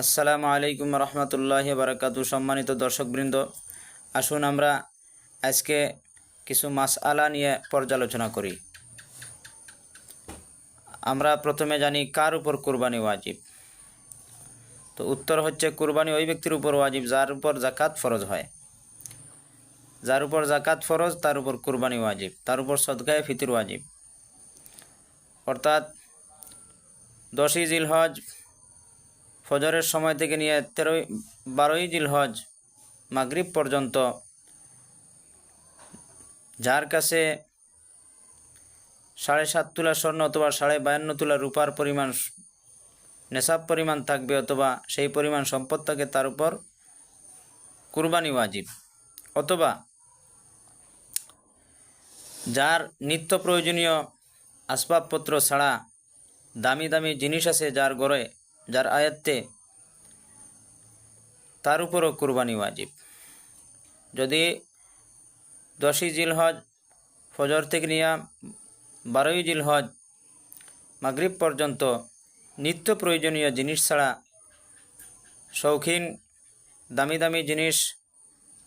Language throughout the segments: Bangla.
আসসালামু আলাইকুম রহমতুল্লাহ বারাকাতু। সম্মানিত দর্শকবৃন্দ, আসুন আমরা আজকে কিছু মাস আলা নিয়ে পর্যালোচনা করি। আমরা প্রথমে জানি কার উপর কুরবানি ওয়াজিব। তো উত্তর হচ্ছে কুরবানি ওই ব্যক্তির উপর ওয়াজিব যার উপর জাকাত ফরজ হয়। যার উপর জাকাত ফরজ, তার উপর কুরবানি ওয়াজিব, তার উপর সদকায় ফিতির ওয়াজিব। অর্থাৎ দশই জিলহজ ফজরের সময় থেকে নিয়ে তেরোই, বারোই জিলহজ মাগরিব পর্যন্ত যার কাছে সাড়ে সাত তুলা স্বর্ণ অথবা সাড়ে বায়ান্ন তুলা রূপার পরিমাণ নেশাব পরিমাণ থাকবে অথবা সেই পরিমাণ সম্পদ থাকে তার উপর কুরবানি ওয়াজিব। অথবা যার নিত্য প্রয়োজনীয় আসবাবপত্র ছাড়া দামি দামি জিনিস আছে যার গড়ে যার আয়ত্তে তার উপরও কুরবানি ওয়াজিব। যদি দশই জিলহজ ফজর থেকে নিয়ে বারোই জিলহজ মাগরিব পর্যন্ত নিত্য প্রয়োজনীয় জিনিস ছাড়া শৌখিন, দামি দামি জিনিস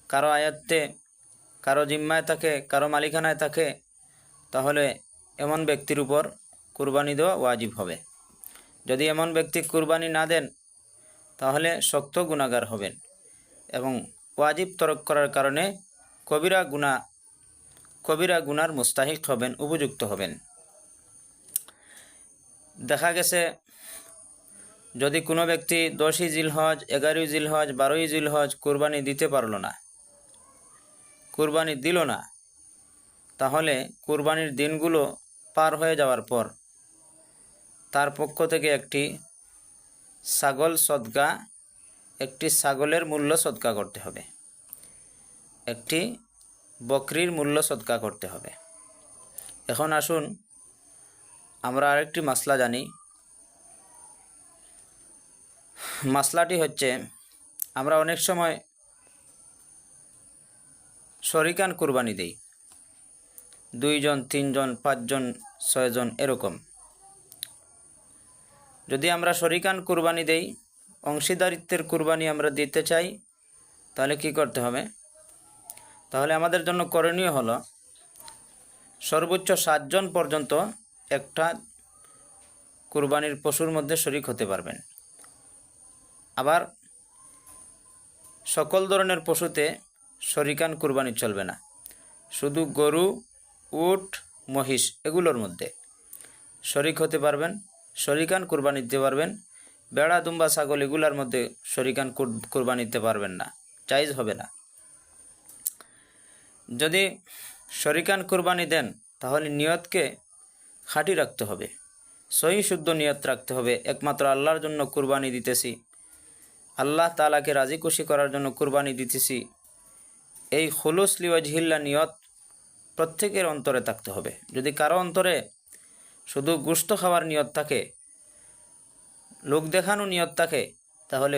কারও আয়ত্তে কারও জিম্মায় থাকে, কারও মালিকানায় থাকে, তাহলে এমন ব্যক্তির উপর কুরবানি দেওয়া ওয়াজিব হবে। যদি এমন ব্যক্তি কুরবানি না দেন, তাহলে শক্ত গুণাগার হবেন এবং ওয়াজিব তরক করার কারণে কবিরা গুণা কবিরা গুনার মুস্তাহিক হবেন, উপযুক্ত হবেন। দেখা গেছে, যদি কোনো ব্যক্তি দশই জিলহজ, এগারোই জিলহজ, বারোই জিলহজ কুরবানি দিতে পারল না, কুরবানি দিল না, তাহলে কুরবানির দিনগুলো পার হয়ে যাওয়ার পর তার পক্ষ থেকে একটি ছাগল সদকা একটি ছাগলের মূল্য সদকা করতে হবে। একটি বকরির মূল্য সদকা করতে হবে। এখন আসুন আমরা আরেকটি মাসলা জানি। মাসলাটি হচ্ছে, আমরা অনেক সময় শরিকান কুরবানি দেই। দুইজন, তিনজন, পাঁচজন, ছয়জন, এরকম। যদি আমরা শরিকান কুরবানি দেই, অংশীদারিত্বের কুরবানি আমরা দিতে চাই, তাহলে কি করতে হবে? তাহলে আমাদের জন্য করণীয় হলো, সর্বোচ্চ সাতজন পর্যন্ত একটা কুরবানির পশুর মধ্যে শরিক হতে পারবেন। আবার সকল ধরনের পশুতে শরিকান কুরবানি চলবে না। শুধু গরু, উট, মহিষ এগুলোর মধ্যে শরিক হতে পারবেন। শরিকান কুরবানি দিতে পারবেন। বেড়া, দুম্বা, ছাগল এগুলার মধ্যে শরিকান কুরবানি দিতে পারবেন না। চাইজ হবে না। যদি শরিকান কুরবানি দেন, তাহলে নিয়তকে খাঁটি রাখতে হবে। সহি, শুদ্ধ নিয়ত রাখতে হবে। একমাত্র আল্লাহর জন্য কুরবানি দিতেছি। আল্লাহ তালাকে রাজি খুশি করার জন্য কুরবানি দিতেছি। এই খুলুস লিওয়াজহিল্লা নিয়ত প্রত্যেকের অন্তরে থাকতে হবে। যদি কারও অন্তরে শুধু গুস্ত খাওয়ার নিয়ত থাকে, লোক দেখানো নিয়ত থাকে, তাহলে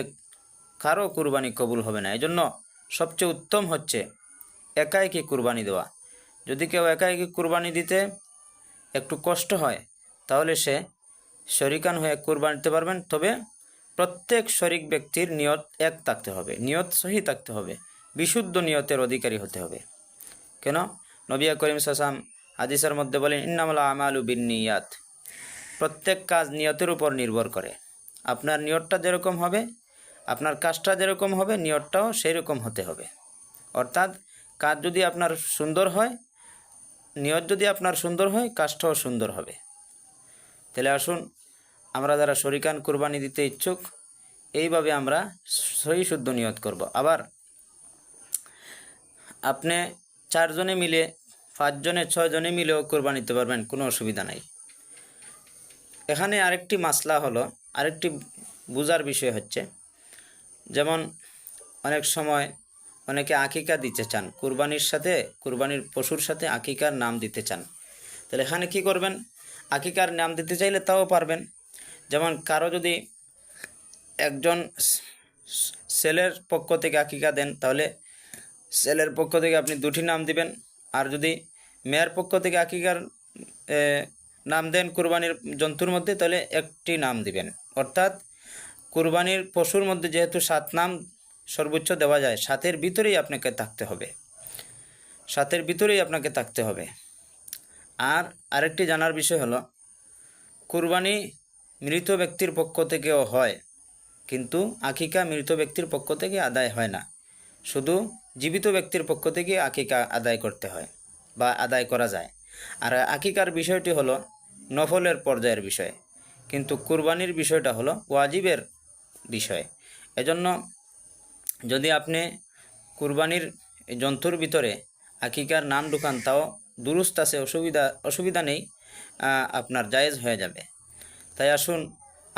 কারও কুরবানি কবুল হবে না। এজন্য সবচেয়ে উত্তম হচ্ছে একাইকে কুরবানি দেওয়া। যদি কেউ একাইকে কুরবানি দিতে একটু কষ্ট হয়, তাহলে সে শরিকান হয়ে কুরবানি দিতে পারবেন। তবে প্রত্যেক শরিক ব্যক্তির নিয়ত এক থাকতে হবে, নিয়ত সহি থাকতে হবে, বিশুদ্ধ নিয়তের অধিকারী হতে হবে। কেন? নবিয়া করিম সাসাম হাদিসের মধ্যে বলেন ইন্নামুল্লা আমালু বিন নিয়াত প্রত্যেক কাজ নিয়তের উপর নির্ভর করে। আপনার নিয়তটা যেরকম হবে, আপনার কাজটা যেরকম হবে, নিয়তটাও সেই রকম হতে হবে। অর্থাৎ, কাজ যদি আপনার সুন্দর হয়, নিয়ত যদি আপনার সুন্দর হয়, কাজটাও সুন্দর হবে। তাহলে আসুন, আমরা যারা শরিকান কুরবানি দিতে ইচ্ছুক, এইভাবে আমরা সহি শুদ্ধ নিয়ত করব। আবার, আপনি চারজনে মিলে পাঁচজনে, ছয়জনে মিলেও কোরবানি দিতে পারবেন, কোনো অসুবিধা নাই। এখানে আরেকটি মাসলা হলো, আরেকটি বোঝার বিষয় হচ্ছে, যেমন অনেক সময় অনেকে আকিকা দিতে চান, কুরবানির সাথে, কুরবানির পশুর সাথে আকিকার নাম দিতে চান। তাহলে এখানে কি করবেন? আকিকার নাম দিতে চাইলে তাও পারবেন। যেমন কারও যদি একজন সেলের পক্ষ থেকে আকিকা দেন, তাহলে সেলের পক্ষ থেকে আপনি দুটি নাম দিবেন। আর যদি মেয়ের পক্ষ থেকে আকিকার নাম দেন কুরবানির জন্তুর মধ্যে, তাহলে একটি নাম দিবেন। অর্থাৎ কুরবানির পশুর মধ্যে যেহেতু সাত নাম সর্বোচ্চ দেওয়া যায়, সাতের ভিতরেই আপনাকে থাকতে হবে। সাতের ভিতরেই আপনাকে থাকতে হবে। আর আরেকটি জানার বিষয় হলো, কুরবানি মৃত ব্যক্তির পক্ষ থেকেও হয়, কিন্তু আকিকা মৃত ব্যক্তির পক্ষ থেকে আদায় হয় না। শুধু জীবিত ব্যক্তির পক্ষ থেকে আকিকা আদায় করতে হয়। বা আদায় করা যায়। আর আকিকার বিষয়টি হলো নফলের পর্যায়ের বিষয়। কিন্তু কুরবানির বিষয়টা হলো ওয়াজিবের বিষয়। এজন্য যদি আপনি কুরবানির জন্তুর ভিতরে আকিকার নাম ঢুকান, তাও দুরুস্ত আছে, অসুবিধা অসুবিধা নেই আপনার জায়েজ হয়ে যাবে। তাই আসুন,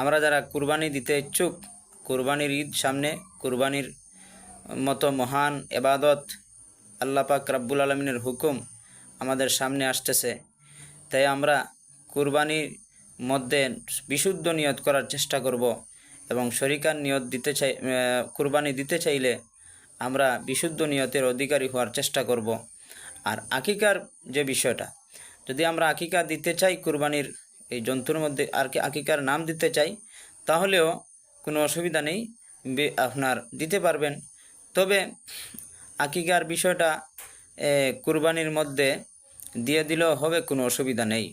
আমরা যারা কুরবানি দিতে ইচ্ছুক, কুরবানির ঈদ সামনে, কুরবানির মতো মহান এবাদত আল্লাহ পাক রাব্বুল আলমিনের হুকুম আমাদের সামনে আসতেছে। তাই আমরা কুরবানির মধ্যে বিশুদ্ধ নিয়ত করার চেষ্টা করব এবং শরিকার নিয়ত দিতে চাই কুরবানি দিতে চাইলে আমরা বিশুদ্ধ নিয়তের অধিকারী হওয়ার চেষ্টা করব। আর আকিকার যে বিষয়টা, যদি আমরা আকিকা দিতে চাই কুরবানির এই জন্তুর মধ্যে আর কি আকিকার নাম দিতে চাই, তাহলেও কোনো অসুবিধা নেই আপনার দিতে পারবেন। তবে আকিকার বিষয়টা কুরবানির মধ্যে দিয়ে দিলেও হবে কোনো অসুবিধা নেই।